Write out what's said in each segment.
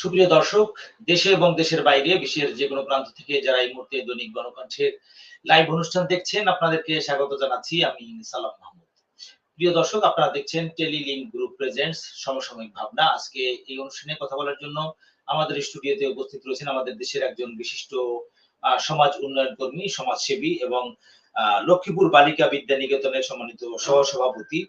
সুপ্রিয় দর্শক, দেশে এবং দেশের বাইরে, বিশ্বের যে কোনো প্রান্ত থেকে যারা এই মুহূর্তে দৈনিক গণকণ্ঠের লাইভ অনুষ্ঠান দেখছেন, আপনাদেরকে স্বাগত জানাচ্ছি আমি সালাম মাহমুদ। প্রিয় দর্শক, আপনারা দেখছেন টেলিলিঙ্ক গ্রুপ প্রেজেন্টস সমসাময়িক ভাবনা। আজকে এই অনুষ্ঠানে কথা বলার জন্য আমাদের স্টুডিওতে উপস্থিত রয়েছেন আমাদের দেশের একজন বিশিষ্ট সমাজ উন্নয়ন কর্মী, সমাজসেবী এবং লক্ষ্মীপুর বালিকা বিদ্যা নিকেতনের সম্মানিত সহসভাপতি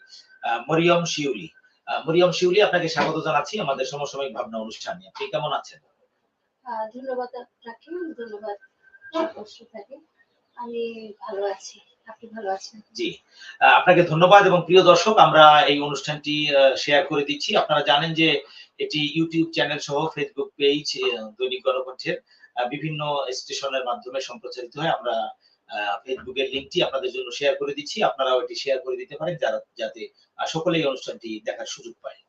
মরিয়ম শিউলি। মরিয়ম শিউলি আপনাকে স্বাগত জানাচ্ছি আমাদের সমসাময়িক ভাবনা অনুষ্ঠানে আপনি কেমন আছেন? ধন্যবাদ আপনাকে ধন্যবাদ আমি ভালো আছি জি আপনাকে ধন্যবাদ এবং প্রিয় দর্শক আমরা এই অনুষ্ঠানটি শেয়ার করে দিচ্ছি। আপনারা জানেন যে এটি ইউটিউব চ্যানেল সহ ফেসবুক পেজ দৈনিক গণকণ্ঠের বিভিন্ন স্টেশনের মাধ্যমে সম্প্রচারিত হয়। আমরা ফেসবুকের লিঙ্কটি আপনাদের জন্য শেয়ার করে দিচ্ছি। আপনারাও এটি শেয়ার করে দিতে পারেন, যারা, যাতে সকলে এই অনুষ্ঠানটি দেখার সুযোগ পায়।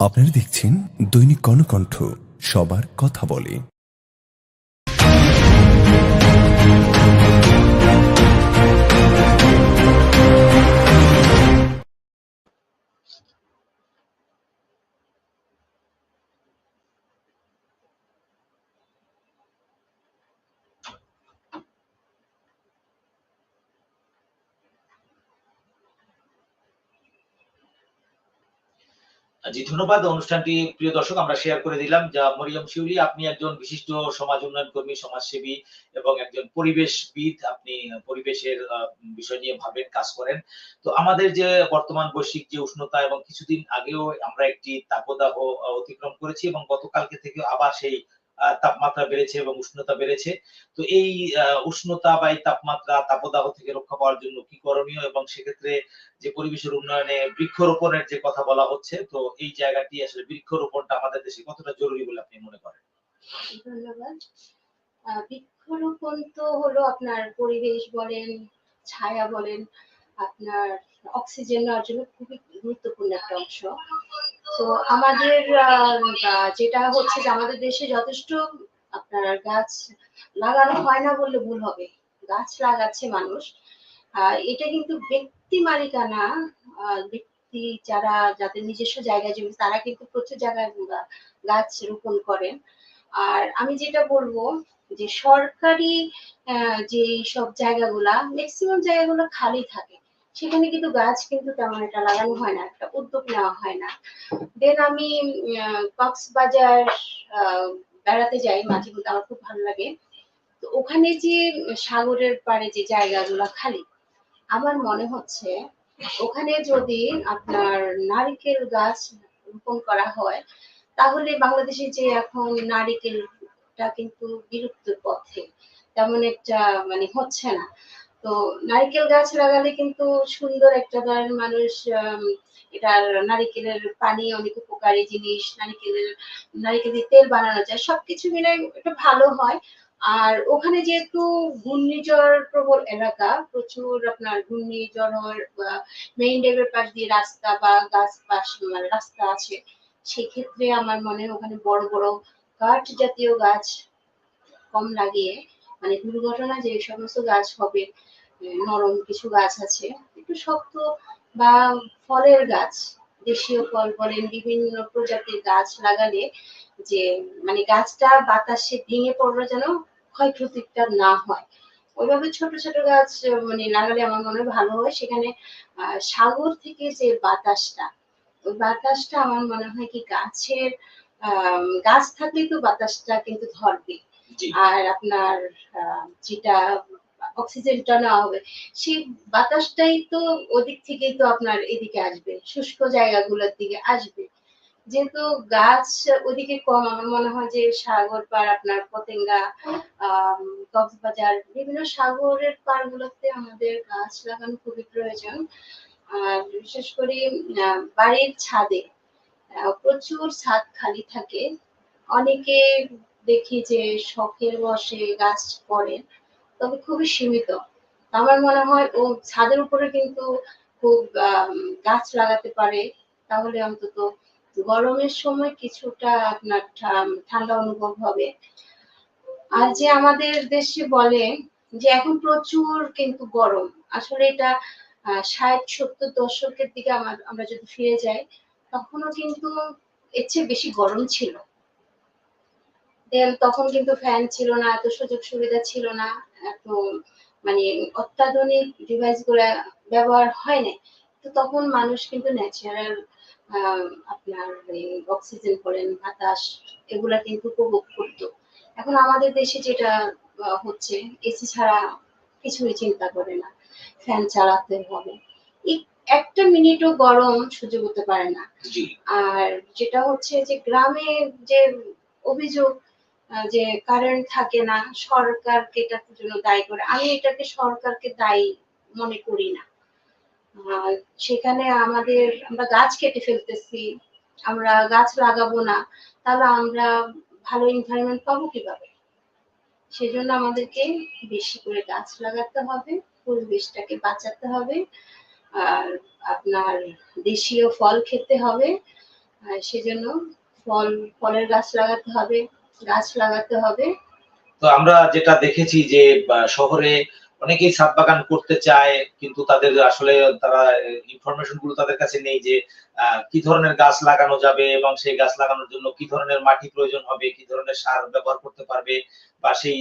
আপনারা দেখছেন দৈনিক কর্ণকণ্ঠ, সবার কথা বলে। জি, ধন্যবাদ। অনুষ্ঠানটি প্রিয় দর্শক, আমরা শেয়ার করে দিলাম, যা মরিয়ম শিউলি, আপনি একজন বিশিষ্ট সমাজ উন্নয়ন কর্মী, সমাজসেবী এবং একজন পরিবেশবিদ। আপনি পরিবেশের বিষয় নিয়ে ভাবেন, কাজ করেন। তো আমাদের যে বর্তমান বৈশ্বিক যে উষ্ণতা এবং কিছুদিন আগেও আমরা একটি তাপদাহ অতিক্রম করেছি এবং গতকালকে থেকে আবার সেই তাপমাত্রা বেড়েছে এবং উষ্ণতা বেড়েছে। তো এই উষ্ণতা বা এই তাপমাত্রা, তাপদাহ থেকে রক্ষা পাওয়ার জন্য কি করণীয়? এবং সেক্ষেত্রে যে পরিবেশের উন্নয়নে বৃক্ষরোপণের যে কথা বলা হচ্ছে, তো এই জায়গাটি আসলে বৃক্ষরোপণটা আমাদের দেশে কতটা জরুরি বলে আপনি মনে করেন? ধন্যবাদ। বৃক্ষরোপণ তো হলো আপনার পরিবেশ বলেন, ছায়া বলেন, আপনার অক্সিজেন নেওয়ার জন্য খুবই গুরুত্বপূর্ণ একটা অংশ। তো আমাদের যেটা হচ্ছে যে আমাদের দেশে যথেষ্ট আপনার গাছ লাগানো হয় না বললে ভুল হবে। গাছ লাগাচ্ছে মানুষ। এটা কিন্তু ব্যক্তি মালিকানা ব্যক্তি যারা, যাদের নিজস্ব জায়গা জমি, তারা কিন্তু প্রচুর জায়গায় গাছ রোপণ করেন। আর আমি যেটা বলব যে সরকারি যে সব জায়গাগুলা ম্যাক্সিমাম জায়গাগুলো খালি থাকে। সেখানে কিন্তু গাছ কিন্তু তেমন একটা লাগানো হয় না, একটা উদ্যোগ নেওয়া হয় না। দেন আমি কক্সবাজার বেড়াতে যাই মাঝে মধ্যে, আমার খুব ভালো লাগে। তো ওখানে যে সাগরের পাড়ে যে জায়গাগুলো খালি, আমার মনে হচ্ছে ওখানে যদি আপনার নারিকেল গাছ রোপণ করা হয়, তাহলে বাংলাদেশে যে এখন নারিকেলটা কিন্তু বিলুপ্তির পথে, তেমন একটা মানে হচ্ছে না। তো নারিকেল গাছ লাগালে কিন্তু সুন্দর একটা ধরেন মানুষ এটার নারিকেলের পানি অনেক উপকারী জিনিস, নারিকেলের, নারিকেল দিয়ে তেল বানানো যায়, সবকিছু মিলে এটা ভালো হয়। আর ওখানে যেহেতু ঘূর্ণিঝড় প্রবল এলাকা, প্রচুর আপনার ঘূর্ণিঝড় মেইন ড্রাইভের পাশ দিয়ে রাস্তা বা গাছ পাশ মানে রাস্তা আছে, সেক্ষেত্রে আমার মনে হয় ওখানে বড় বড় কাঠ জাতীয় গাছ কম লাগিয়ে মানে দুর্ঘটনা যে সমস্ত গাছ হবে নরম কিছু গাছ আছে একটু শক্ত বা ফলের গাছ দেশীয় ফল বলেন বিভিন্ন প্রজাতির গাছ লাগালে যে মানে গাছটা বাতাসে ভেঙে পড়লে যেন ক্ষয়ক্ষতিটা না হয়। ওইভাবে ছোট ছোট গাছ মানে লাগালে আমার মনে হয় ভালো হয়। সেখানে আহ, সাগর থেকে যে বাতাসটা ওই বাতাসটা আমার মনে হয় কি গাছের আহ গাছ থাকলেই তো বাতাসটা কিন্তু ধরবে আর আপনার আহ, যেটা অক্সিজেনটা নেওয়া হবে। সেই বাতাসটাই তো ওদিক থেকেই তো আপনার এদিকে আসবে, শুষ্ক জায়গাগুলোর দিকে আসবে। যেহেতু গাছ ওদিকে কম, আমার মনে হয় যে সাগর পার আপনার পতেঙ্গা কক্সবাজার, বিভিন্ন সাগরের পাড়গুলোতে আমাদের গাছ লাগানো খুবই প্রয়োজন। আর বিশেষ করে বাড়ির ছাদে প্রচুর ছাদ খালি থাকে। অনেকে দেখি যে শখের বসে গাছ করেন তবে খুবই সীমিত। আমার মনে হয় ও ছাদের উপরে কিন্তু খুব গাছ লাগাতে পারে। তাহলে অন্তত গরমের সময় কিছুটা আপনার ঠান্ডা অনুভব হবে। আর যে আমাদের দেশে বলে যে এখন প্রচুর কিন্তু গরম। আসলে এটা ষাট, সত্তর দশকের দিকে আমরা যদি ফিরে যাই, তখনও কিন্তু এর চেয়ে বেশি গরম ছিল। দেন তখন কিন্তু ফ্যান ছিল না, এত সুযোগ সুবিধা ছিল না। এত মানে অত্যাধুনিক ডিভাইসগুলা ব্যবহার হয় নাই। তো তখন মানুষ কিন্তু ন্যাচারাল আপনার অক্সিজেন বলেন বাতাস এগুলা কিন্তু উপভোগ করতো। এখন আমাদের দেশে যেটা হচ্ছে এসি ছাড়া কিছুই চিন্তা করে না। ফ্যান চালাতে হবে। একটা মিনিটও গরম সহ্য করতে পারে না। আর যেটা হচ্ছে যে গ্রামে যে অভিযোগ যে কারেন্ট থাকে না, সরকারকে এটার জন্য দায়ী করে। আমি এটাকে সরকারকে দায়ী মনে করি না। সেখানে আমাদের, আমরা গাছ কেটে ফেলতেছি, আমরা গাছ লাগাবো না, তাহলে আমরা ভালো এনভায়রনমেন্ট পাবো কীভাবে? সেজন্য আমাদেরকে বেশি করে গাছ লাগাতে হবে, পরিবেশটাকে বাঁচাতে হবে, আর আপনার দেশীয় ফল খেতে হবে সেজন্য ফল, ফলের গাছ লাগাতে হবে। গাছ লাগাতে হবে। তো আমরা যেটা দেখেছি যে শহরে অনেকেই ছাদ বাগান করতে চায়, কিন্তু তাদের আসলে তারা ইনফরমেশনগুলো তাদের কাছে নেই যে কি ধরনের গাছ লাগানো যাবে এবং সেই গাছ লাগানোর জন্য কি ধরনের মাটি প্রয়োজন হবে, কি ধরনের সার ব্যবহার করতে পারবে বা সেই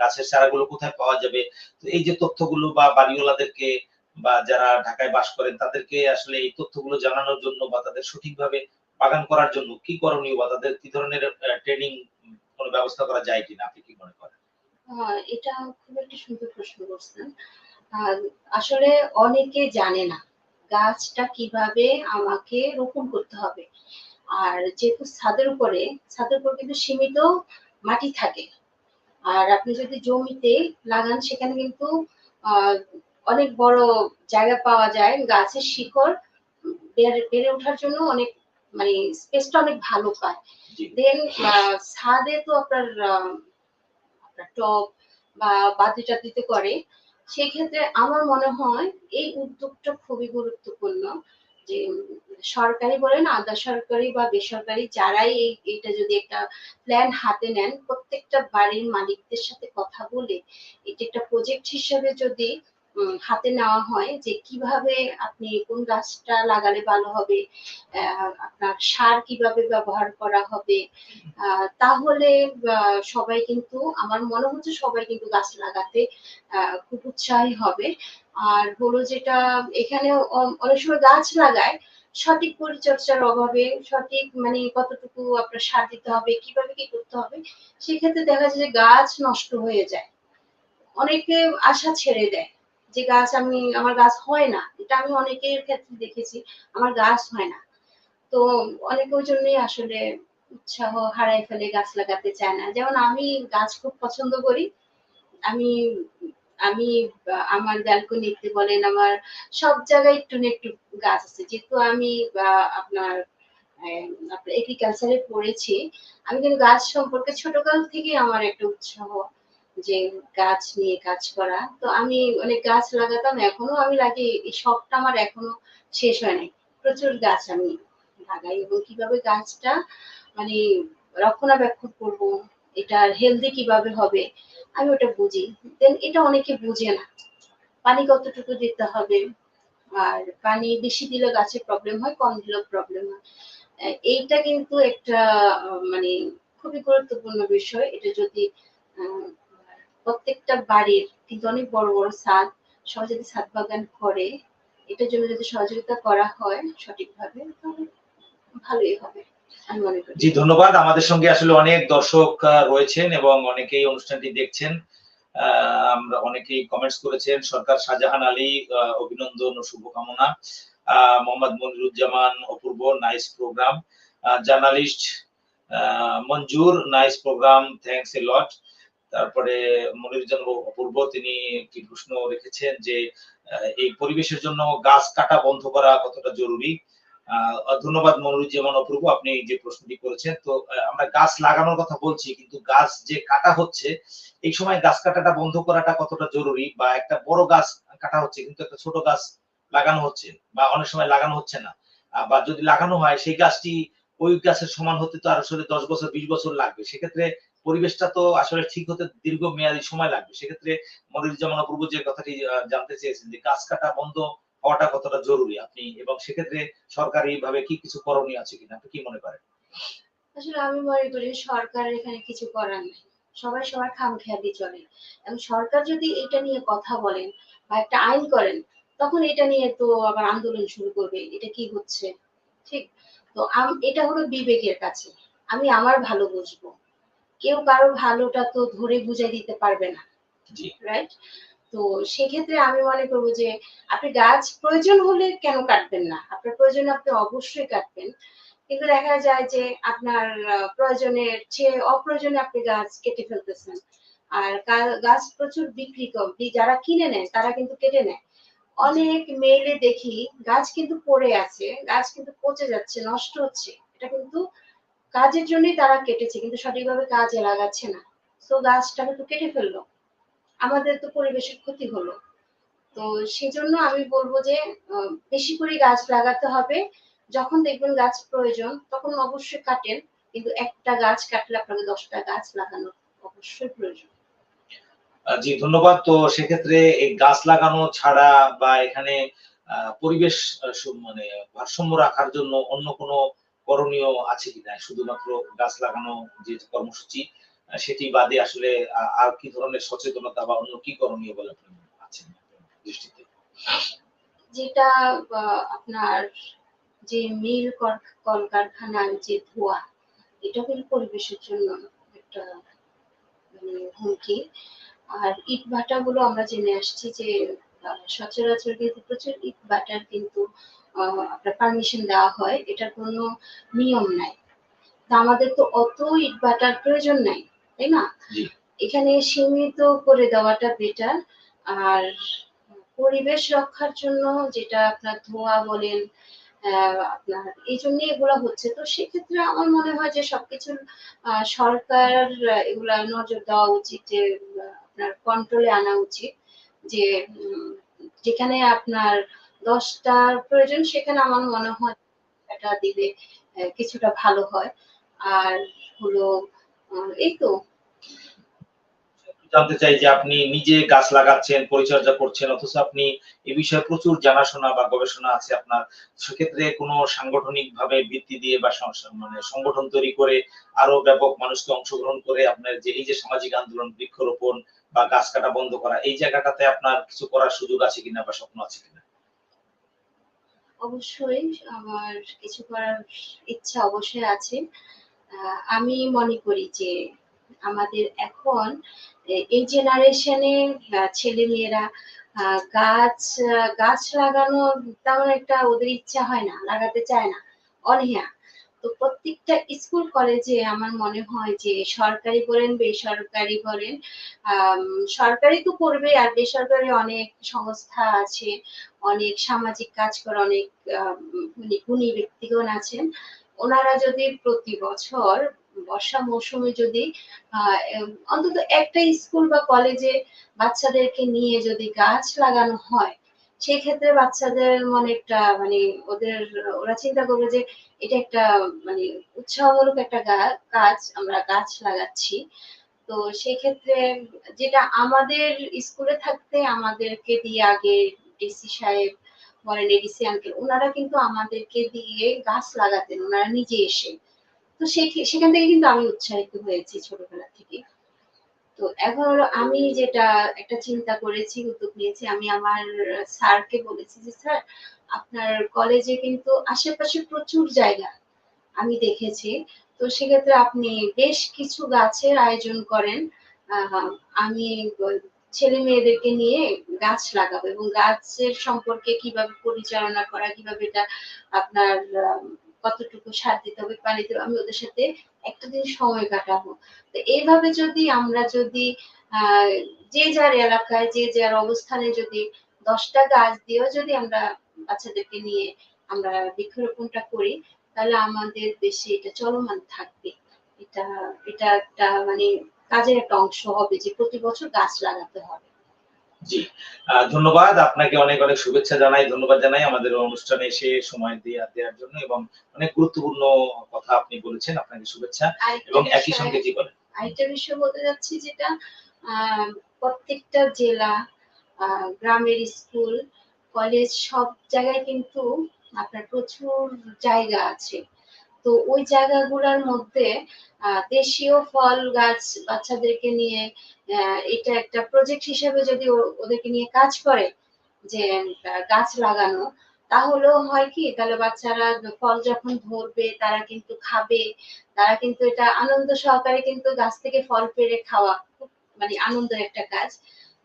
গাছের চারাগুলো কোথায় পাওয়া যাবে। তো এই যে তথ্যগুলো বা বাড়িওয়ালাদেরকে বা যারা ঢাকায় বাস করেন, তাদেরকে আসলে এই তথ্যগুলো জানানোর জন্য বা তাদের সঠিকভাবে বাগান করার জন্য কি করণীয় বা তাদের কি ধরনের ট্রেনিং কোনো ব্যবস্থা করা যায় কিনা? আপনি কি মনে করেন? এটা খুব একটা সুন্দর প্রশ্ন করছেন। আসলে অনেকে জানে না গাছটা কীভাবে আমাকে রোপণ করতে হবে। আর যেহেতু ছাদের উপরে, ছাদের উপর কিন্তু সীমিত মাটি থাকে। আর আপনি যদি জমিতে লাগান, সেখানে কিন্তু অনেক বড় জায়গা পাওয়া যায়। গাছের শিকড় বেড়ে ওঠার জন্য অনেক মানে স্পেসটা অনেক ভালো পায়। দেন ছাদে তো আপনার টব বা বাতি টাতিতে করে। সেই ক্ষেত্রে আমার মনে হয় এই উদ্যোগটা খুবই গুরুত্বপূর্ণ যে সরকারি বলেন আধা সরকারি বা বেসরকারি যারাই এই এটা যদি একটা প্ল্যান হাতে নেন প্রত্যেকটা বাড়ির মালিকদের সাথে কথা বলে এটা একটা প্রজেক্ট হিসেবে যদি হাতে নেওয়া হয় যে কীভাবে আপনি কোন গাছটা লাগালে ভালো হবে আপনার সার কীভাবে ব্যবহার করা হবে তাহলে সবাই কিন্তু, আমার মনে হচ্ছে সবাই কিন্তু গাছ লাগাতে খুব উৎসাহী হবে। আর হলো যেটা, এখানে অনেক সময় গাছ লাগায়, সঠিক পরিচর্যার অভাবে, সঠিক মানে কতটুকু আপনার সার দিতে হবে, কীভাবে কি করতে হবে, সেক্ষেত্রে দেখা যায় যে গাছ নষ্ট হয়ে যায়। অনেকে আশা ছেড়ে দেয়। যে গাছ আমি, আমার গাছ হয় না, এটা আমি অনেকের ক্ষেত্রে দেখেছি, আমার গাছ হয় না। তো অনেকে ওই জন্যই আসলে উৎসাহ হারাই ফেলে, গাছ লাগাতে চায় না। যেমন আমি গাছ খুব পছন্দ করি। আমি আমি, আমার ব্যালকনিতে বলেন, আমার সব জায়গায় একটু না একটু গাছ আছে। যেহেতু আমি আপনার এগ্রিকালচারে পড়েছি, আমি কিন্তু গাছ সম্পর্কে ছোটকাল থেকে আমার একটা উৎসাহ যে গাছ নিয়ে কাজ করা, তো আমি অনেক গাছ লাগাতাম, এখনও আমি লাগি এই শখটা আমার এখনও শেষ হয় নাই। প্রচুর গাছ আমি লাগাই এবং কীভাবে গাছটা মানে রক্ষণাবেক্ষণ করব, এটা হেলদি কীভাবে হবে, আমি ওটা বুঝি। দেন এটা অনেকে বুঝে না। পানি কতটুকু দিতে হবে, আর পানি বেশি দিলে গাছের প্রবলেম হয়, কম দিলেও প্রবলেম হয়। এইটা কিন্তু একটা মানে খুবই গুরুত্বপূর্ণ বিষয়। এটা যদি প্রত্যেকটা বাড়ির কিন্তু অনেক বড় বড় ছাদ, সবাই যদি ছাদ বাগান করে, এটার জন্য যদি সহযোগিতা করা হয় সঠিকভাবে, তাহলে ভালোই হবে জি, ধন্যবাদ। আমাদের সঙ্গে আসলে অনেক দর্শক রয়েছেন এবং অনেকেই অনুষ্ঠানটি দেখছেন। আমরা অনেকেই কমেন্টস করেছেন। সরকার শাহজাহান আলী অভিনন্দন ও শুভকামনা। Mohammad Moniruzzaman, Apurba nice program journalist Monjur nice program thanks a lot তারপরে মনিরুজ্জামান অপূর্ব তিনি একটি প্রশ্ন রেখেছেন যে এই পরিবেশের জন্য গাছ কাটা বন্ধ করা কতটা জরুরি? ধন্যবাদ মনিরুজ্জামান অপূর্ব আপনি যে প্রশ্নটি করেছেন। তো আমরা গাছ লাগানোর কথা বলছি, কিন্তু গাছ যে কাটা হচ্ছে, এই সময় গাছ কাটাটা বন্ধ করাটা কতটা জরুরি? বা একটা বড় গাছ কাটা হচ্ছে, কিন্তু একটা ছোট গাছ লাগানো হচ্ছে, বা অনেক সময় লাগানো হচ্ছে না। বা যদি লাগানো হয়, সেই গাছটি ওই গাছের সমান হতে তো আসলে দশ বছর, বিশ বছর লাগবে। সেক্ষেত্রে পরিবেশটা তো আসলে ঠিক হতে দীর্ঘ মেয়াদী সময় লাগবে। সেক্ষেত্রে মনিরুজ্জামান অপূর্ব যে কথাটি জানতে চেয়েছেন যে গাছ কাটা বন্ধ হওয়াটা কতটা জরুরি আপনি এবং সেক্ষেত্রে সরকারি ভাবে কি কিছু করণীয় আছে কিনা? আপনি কি মনে করেন? আসলে আমি মনে করি সরকারের এখানে কিছু করার নেই। সবাই সবার খাম খামখেয়ালি চলে। এবং সরকার যদি এটা নিয়ে কথা বলেন বা একটা আইন করেন, তখন এটা নিয়ে তো আবার আন্দোলন শুরু করবে। এটা কি হচ্ছে? ঠিক? তো এটা হলো বিবেকের কাছে। আমি আমার ভালো বুঝব। কেউ কারও ভালোটা তো ধরে বুঝাই দিতে পারবে না রাইট তো সেক্ষেত্রে আমি মনে করব যে আপনি গাছ প্রয়োজন হলে কেন কাটবেন না? আপনার প্রয়োজন আপনি অবশ্যই কাটবেন। কিন্তু দেখা যায় যে আপনার প্রয়োজনের চেয়ে অপ্রয়োজনে আপনি গাছ কেটে ফেলতেছেন। আর গাছ প্রচুর বিক্রি যারা কিনে নেয় তারা কিন্তু কেটে নেয়। অনেক মেইলে দেখি গাছ কিন্তু পড়ে আছে গাছ কিন্তু পচে যাচ্ছে নষ্ট হচ্ছে। এটা কিন্তু কাজের জন্যই তারা কেটেছে, কিন্তু সঠিকভাবে কাজে লাগাচ্ছে না। তো গাছটাকে তো কেটে ফেলল। আমাদের তো পরিবেশের ক্ষতি হলো। তো সেজন্য আমি বলব যে বেশি করে গাছ লাগাতে হবে। যখন দেখবেন গাছ প্রয়োজন, তখন অবশ্যই কাটেন। কিন্তু একটা গাছ কাটলে আপনাকে দশটা গাছ লাগানো অবশ্যই প্রয়োজন। জি, ধন্যবাদ। তো সেক্ষেত্রে এই গাছ লাগানো ছাড়া বা এখানে পরিবেশ মানে ভারসাম্য রাখার জন্য অন্য কোনো করণীয় আছে কিনা? শুধুমাত্র গাছ লাগানো যে কর্মসূচি সেটি বাদে আসলে আর কি ধরনের সচেতনতা বা অন্য কি করণীয় বলে আপনি আছেন দৃষ্টিতে? যেটা আপনার যে মিল কল- কলকারখানার যে ধোঁয়া, এটা কিন্তু পরিবেশের জন্য একটা মানে হুমকি। আর ইট ভাটা গুলো আমরা জেনে আসছি যে সচরাচর কিন্তু প্রচুর ইট ভাটার কিন্তু আপনার পারমিশন দেওয়া হয়। এটার কোনো নিয়ম নাই। তা আমাদের তো অত ইট ভাটার প্রয়োজন নাই তাই না? এখানে সীমিত করে দেওয়াটা বেটার আর পরিবেশ রক্ষার জন্য যেটা আপনার ধোঁয়া বলেন আহ, আপনার এই জন্য এগুলো হচ্ছে। তো সেক্ষেত্রে আমার মনে হয় যে সবকিছু আহ, সরকার এগুলা নজর দেওয়া উচিত যে আপনার কন্ট্রোলে আনা উচিত। যে যেখানে আপনার দশটার প্রয়োজন, সেখানে আমার মনে হয় এটা দিলে কিছুটা ভালো হয়। আর হলো এই তো। জানতে চাই যে, আপনি নিজে গাছ লাগাচ্ছেন, পরিচর্যা করছেন, অথচ আপনি এ বিষয়ে প্রচুর জানাশোনা বা গবেষণা আছে আপনার। সেক্ষেত্রে কোনো সাংগঠনিক ভাবে ভিত্তি দিয়ে বা মানে সংগঠন তৈরি করে আরও ব্যাপক মানুষকে অংশগ্রহণ করে আপনার যে, এই যে সামাজিক আন্দোলন, বৃক্ষরোপণ বা গাছ কাটা বন্ধ করা, এই জায়গাটাতে আপনার কিছু করার সুযোগ আছে কিনা বা স্বপ্ন আছে কিনা? অবশ্যই, আমার কিছু করার ইচ্ছা অবশ্যই আছে। আমি মনে করি যে আমাদের এখন এই জেনারেশনে ছেলে মেয়েরা গাছ গাছ লাগানো তেমন একটা ওদের ইচ্ছা হয় না, লাগাতে চায় না। অনীহা তো প্রত্যেকটা স্কুল কলেজে আমার মনে হয় যে সরকারি বলেন, বেসরকারি বলেন সরকারি তো করবে আর বেসরকারি অনেক সংস্থা আছে, অনেক সামাজিক কাজ করে অনেক গুণী ব্যক্তিগণ আছেন। ওনারা যদি প্রতি বছর বর্ষা মৌসুমে যদি অন্তত একটা স্কুল বা কলেজে বাচ্চাদেরকে নিয়ে যদি গাছ লাগানো হয় সেক্ষেত্রে বাচ্চাদের মনে একটা মানে ওদের, ওরা চিন্তা করবে যে এটা একটা মানে উৎসাহমূলক একটা কাজ, আমরা গাছ লাগাচ্ছি। তো সেক্ষেত্রে যেটা আমাদের স্কুলে থাকতে আমাদেরকে দিয়ে আগে ডিসি সাহেব বলেন এডিসি আঙ্কেল ওনারা কিন্তু আমাদেরকে দিয়ে গাছ লাগাতেন, ওনারা নিজে এসে। তো সেখে- সেখান থেকে কিন্তু আমি উৎসাহিত হয়েছি ছোটবেলা থেকে। তো এখন হলো আমি যেটা একটা চিন্তা করেছি উদ্যোগ নিয়েছি আমি আমার স্যারকে বলেছি যে স্যার আপনার কলেজে কিন্তু আশেপাশে প্রচুর জায়গা আমি দেখেছি। তো সেক্ষেত্রে আপনি বেশ কিছু গাছের আয়োজন করেন। আমি ছেলে মেয়েদেরকে নিয়ে গাছ লাগাবো এবং গাছের সম্পর্কে কীভাবে পরিচালনা করা কীভাবে এটা আপনার আহ, কতটুকু সার দিতে হবে, পানি দিতে হবে আমি ওদের সাথে একটা দিন সময় কাটাবো। তো এইভাবে যদি আমরা যদি যে যার এলাকায়, যে যার অবস্থানে যদি দশটা গাছ দিয়েও যদি আমরা বাচ্চাদেরকে নিয়ে আমরা বৃক্ষরোপণটা করি, তাহলে আমাদের দেশে এটা চলমান থাকবে। এটা এটা একটা মানে কাজের একটা অংশ হবে যে প্রতি বছর গাছ লাগাতে হবে। জি। ধন্যবাদ। আপনাকে অনেক অনেক শুভেচ্ছা জানাই ধন্যবাদ জানাই আমাদের অনুষ্ঠানে এসে সময় দিয়ে দেওয়ার জন্য এবং অনেক গুরুত্বপূর্ণ কথা আপনি বলেছেন আপনাকে শুভেচ্ছা এবং একই সঙ্গে জি বলেন আরেকটা বিষয় বলতে যাচ্ছি যেটা আহ, প্রত্যেকটা জেলা গ্রামের স্কুল কলেজ সব জায়গায় কিন্তু আপনার প্রচুর জায়গা আছে। তো ওই জায়গাগুলোর মধ্যে দেশীয় ফল গাছ বাচ্চাদেরকে নিয়ে এটা একটা প্রজেক্ট হিসেবে যদি ওদেরকে নিয়ে কাজ করে যে গাছ লাগানো তাহলেও হয় কি তাহলে বাচ্চারা ফল যখন ধরবে তারা কিন্তু খাবে তারা কিন্তু এটা আনন্দ সহকারে কিন্তু গাছ থেকে ফল পেড়ে খাওয়া খুব মানে আনন্দের একটা কাজ।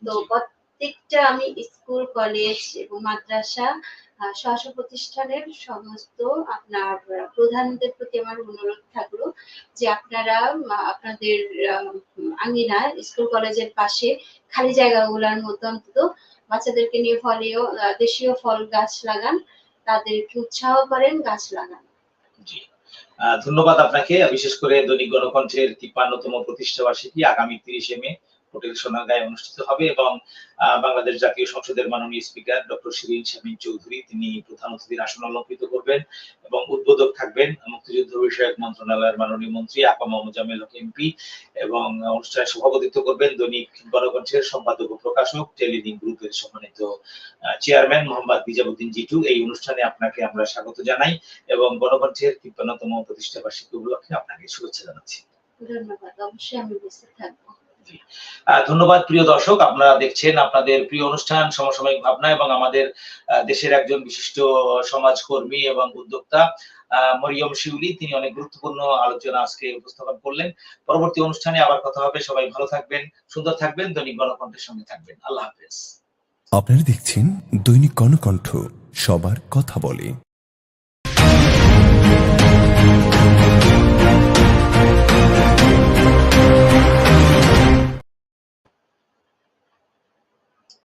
তো প্রত্যেকটা আমি স্কুল কলেজ এবং মাদ্রাসা আহ, স্ব প্রতিষ্ঠানের সমস্ত আপনার প্রধানদের প্রতি আমার অনুরোধ থাকল যে আপনারা আপনাদের আহ, স্কুল কলেজের পাশে খালি জায়গাগুলোর মধ্যে অন্তত বাচ্চাদেরকে নিয়ে ফলেও দেশীয় ফল গাছ লাগান তাদেরকে উৎসাহ করেন গাছ লাগান। ধন্যবাদ আপনাকে। বিশেষ করে দৈনিক গণকণ্ঠের তিপ্পান্নতম প্রতিষ্ঠা বার্ষিকী আগামী তিরিশে মে। অনুষ্ঠিত হবে এবং বাংলাদেশ জাতীয় সংসদের মাননীয় স্পিকার ডক্টর শিরিন চৌধুরী তিনি প্রধান অতিথির আসন অলঙ্কৃত করবেন এবং উদ্বোধক থাকবেন মুক্তিযুদ্ধ বিষয়ক মন্ত্রণালয়ের মাননীয় মন্ত্রী আপামা মোজাম্মেল হক এমপি এবং অনুষ্ঠানে সভাপতিত্ব করবেন দৈনিক গণকণ্ঠের সম্পাদক ও প্রকাশক টেলিলিং গ্রুপের সম্মানিত চেয়ারম্যান মোহাম্মদ বিজাবুদ্দিন জিটু। এই অনুষ্ঠানে আপনাকে আমরা স্বাগত জানাই এবং গণকণ্ঠের তিপ্পান্নতম প্রতিষ্ঠা বার্ষিকী উপলক্ষে আপনাকে শুভেচ্ছা জানাচ্ছি। ধন্যবাদ। অবশ্যই আমি উপস্থিত থাকব। ধন্যবাদ প্রিয় দর্শক। আপনারা দেখছেন আপনাদের প্রিয় অনুষ্ঠান, সমসাময়িক ভাবনা এবং আমাদের দেশের একজন বিশিষ্ট সমাজকর্মী এবং উদ্যোক্তা মরিয়ম শিউলি। তিনি অনেক গুরুত্বপূর্ণ আলোচনা আজকে উপস্থাপন করলেন। পরবর্তী অনুষ্ঠানে আবার কথা হবে। সবাই ভালো থাকবেন, সুন্দর থাকবেন, দৈনিক গণকণ্ঠের সঙ্গে থাকবেন। আল্লাহ হাফেজ। আপনারা দেখছেন দৈনিক গণকণ্ঠ, সবার কথা বলে।